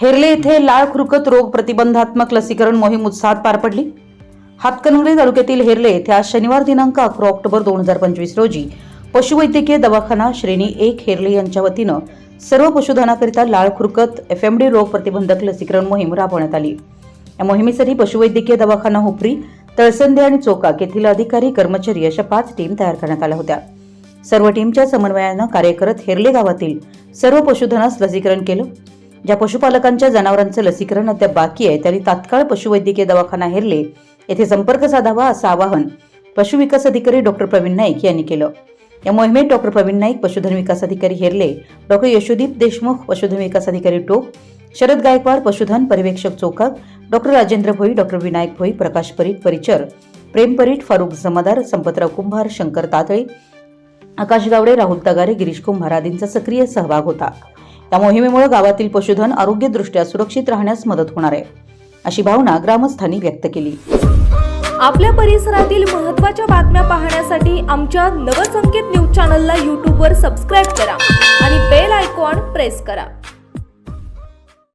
हेरले येथे लाळ खुरकत रोग प्रतिबंधात्मक लसीकरण मोहीम उत्साहात पार पडली. हातकणंगले तालुक्यातील हेरले येथे आज शनिवार दिनांक अकरा ऑक्टोबर दोन हजार पंचवीस रोजी पशुवैद्यकीय दवाखाना श्रेणी एक हेरले यांच्या वतीनं सर्व पशुधनाकरिता लाळ खुरकत एफएमडी रोग प्रतिबंधक लसीकरण मोहीम राबवण्यात आली. या मोहिमेसाठी पशुवैद्यकीय दवाखाना हुपरी तळसंदे आणि चोकाक येथील अधिकारी कर्मचारी अशा पाच टीम तयार करण्यात आल्या होत्या. सर्व टीमच्या समन्वयानं कार्य करत हेरले गावातील सर्व पशुधनास लसीकरण केलं. ज्या पशुपालकांच्या जनावरांचं लसीकरण अद्याप बाकी आहे त्यांनी तात्काळ पशुवैद्यकीय दवाखाना हेरले. येथे संपर्क साधावा असं आवाहन पशुविकास अधिकारी डॉक्टर प्रवीण नाईक यांनी केलं. या मोहिमेत डॉक्टर प्रवीण नाईक पशुधन विकास अधिकारी हेरले. डॉक्टर यशोदीप देशमुख पशुधन विकास अधिकारी टोक. शरद गायकवाड पशुधन पर्यवेक्षक चोकाक डॉक्टर राजेंद्र भोई डॉक्टर विनायक भोई प्रकाश परीट परिचर. प्रेम परीट फारुख जमादार संपतराव कुंभार शंकर तातळे. आकाश गावडे राहुल तगारे गिरीश कुंभार आदींचा सक्रिय सहभाग होता. या मोहिमेमुळे गावातील पशुधन आरोग्यदृष्ट्या सुरक्षित राहण्यास मदत होणार आहे अशी भावना ग्रामस्थांनी व्यक्त केली. आपल्या परिसरातील महत्त्वाच्या बातम्या पाहण्यासाठी आमच्या नवसंकेत न्यूज चॅनलला यूट्यूबवर सबस्क्राईब करा आणि बेल आयकॉन प्रेस करा.